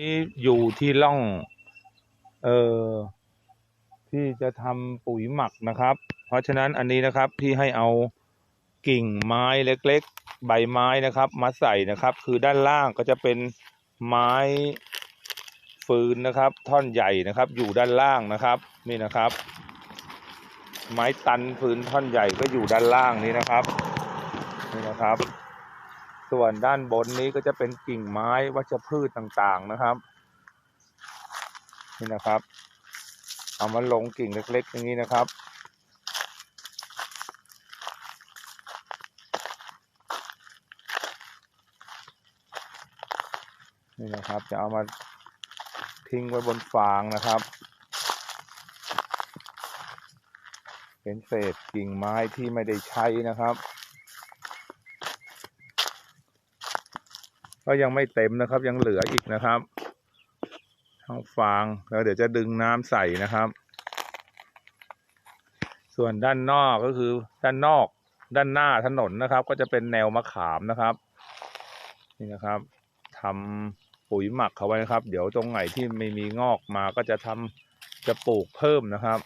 นี่อยู่ที่ร่อง เอ่อที่จะทำปุ๋ยหมักนะครับ เพราะฉะนั้นอันนี้นะครับพี่ให้เอากิ่งไม้เล็กๆ ใบไม้นะครับ มาใส่นะครับ คือด้านล่างก็จะเป็นไม้ฟืนนะครับ ท่อนใหญ่นะครับ อยู่ด้านล่างนะครับ นี่นะครับ ไม้ตันฟืนท่อนใหญ่ก็อยู่ด้านล่างนี้นะครับ นี่นะครับ ส่วนด้านบนนี้ก็จะเป็นกิ่งไม้วัชพืชต่างๆนะครับ นี่นะครับเอามาลงกิ่งเล็กๆอย่างนี้นะครับ นี่นะครับ จะเอามาทิ้งไว้บนฟางนะครับ เป็นเศษกิ่งไม้ที่ไม่ได้ใช้นะครับ ก็ยังไม่เต็มนะครับ ยังเหลืออีกนะครับทั้งฟางแล้วเดี๋ยวจะดึงน้ำใส่นะครับ ส่วนด้านนอกก็คือด้านนอก ด้านหน้าถนนนะครับ ก็จะเป็นแนวมะขามนะครับ นี่นะครับทำปุ๋ยหมักเขาไว้นะครับ เดี๋ยวตรงไหนที่ไม่มีงอกมาก็จะทำจะปลูกเพิ่มนะครับ